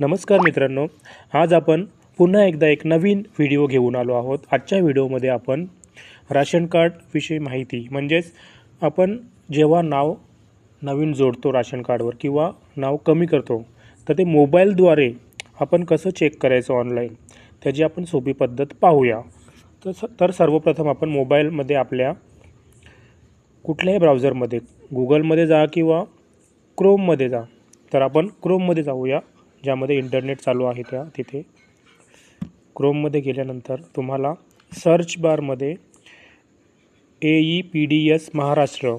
नमस्कार मित्रांनो आज आपण पुन्हा एकदा एक नवीन व्हिडिओ घेऊन आलो आहोत. आजच्या व्हिडिओमध्ये आपण राशन कार्डविषयी माहिती म्हणजेच आपण जेव्हा नाव नवीन जोडतो राशन कार्डवर किंवा नाव कमी करतो तर ते मोबाईलद्वारे आपण कसं चेक करायचं ऑनलाईन त्याची आपण सोपी पद्धत पाहूया. तर तर सर्वप्रथम आपण मोबाईलमध्ये आपल्या कुठल्याही ब्राउझरमध्ये गुगलमध्ये जा किंवा क्रोममध्ये जा तर आपण क्रोममध्ये जाऊया. ज्यामध्ये इंटरनेट चालू आहे त्या तिथे. क्रोममध्ये गेल्यानंतर तुम्हाला सर्च बारमध्ये A E P D S Maharashtra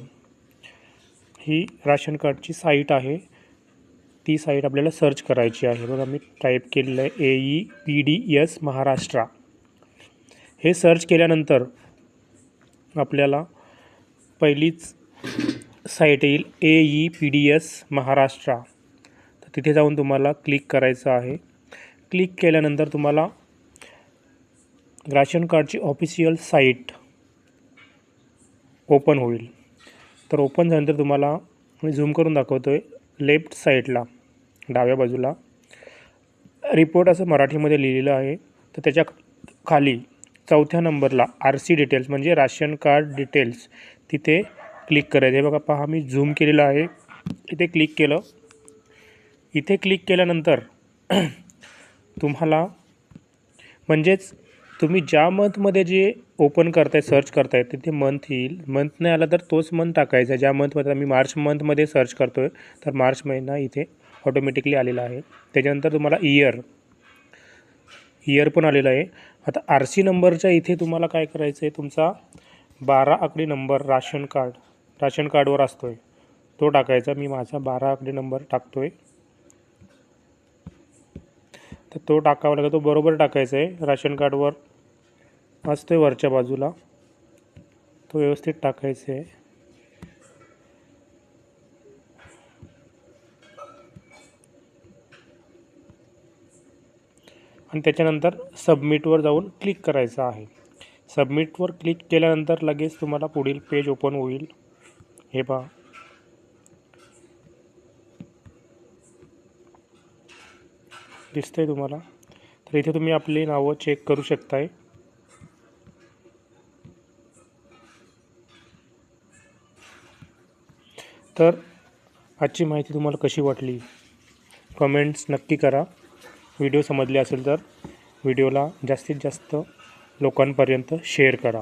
he ration कार्डची साईट आहे. ती साईट आपल्याला सर्च करायची आहे. बघा मी टाईप केलेलं आहे A E P D S Maharashtra. हे सर्च केल्यानंतर आपल्याला पहिलीच साईट येईल A E P D S Maharashtra. तिथे जाऊन तुम्हाला क्लिक करायचं आहे. क्लिक केल्यानंतर तुम्हाला राशन कार्डची ऑफिशियल साईट ओपन होईल. तर ओपन झाल्यानंतर तुम्हाला मी झूम करून दाखवतो आहे लेफ्ट साईडला डाव्या बाजूला. रिपोर्ट असं मराठीमध्ये लिहिलेलं आहे. तर त्याच्याखाली चौथ्या नंबरला आर सी डिटेल्स म्हणजे राशन कार्ड डिटेल्स तिथे क्लिक करायचं आहे. बघा पहा मी झूम केलेलं आहे. इथे क्लिक केलं. इथे क्लिक केल्यानंतर तुम्हाला म्हणजेच तुम्ही ज्या मंथमध्ये जे ओपन करताय सर्च करताय तिथे मंथ येईल. मंथ नाही आला तर तोच मंथ टाकायचा. ज्या मंथमध्ये मी मार्च मंथमध्ये सर्च करतो आहे तर मार्च महिना इथे ऑटोमॅटिकली आलेला आहे. त्याच्यानंतर तुम्हाला इयर. इयर पण आलेलं आहे. आता आर सी नंबरच्या इथे तुम्हाला काय करायचं आहे तुमचा बारा आकडी नंबर राशन कार्ड राशन कार्डवर असतो आहे तो टाकायचा. मी माझा बारा आकडी नंबर टाकतो आहे तर तो टाकावा लागेल. तो बरोबर टाकायचा आहे. राशन कार्डवर असतो आहे वरच्या बाजूला तो व्यवस्थित टाकायचा आहे. आणि त्याच्यानंतर सबमिटवर जाऊन क्लिक करायचं आहे. सबमिटवर क्लिक केल्यानंतर लगेच तुम्हाला पुढील पेज ओपन होईल. हे पहा. दिसतंय तुम्हाला. तर इथे तुम्ही आपली नावं चेक करू शकताय. तर आजची माहिती तुम्हाला कशी वाटली? कमेंट्स नक्की करा. व्हिडिओ समजले असेल तर व्हिडिओला जास्तीत जास्त लोकांपर्यंत शेअर करा.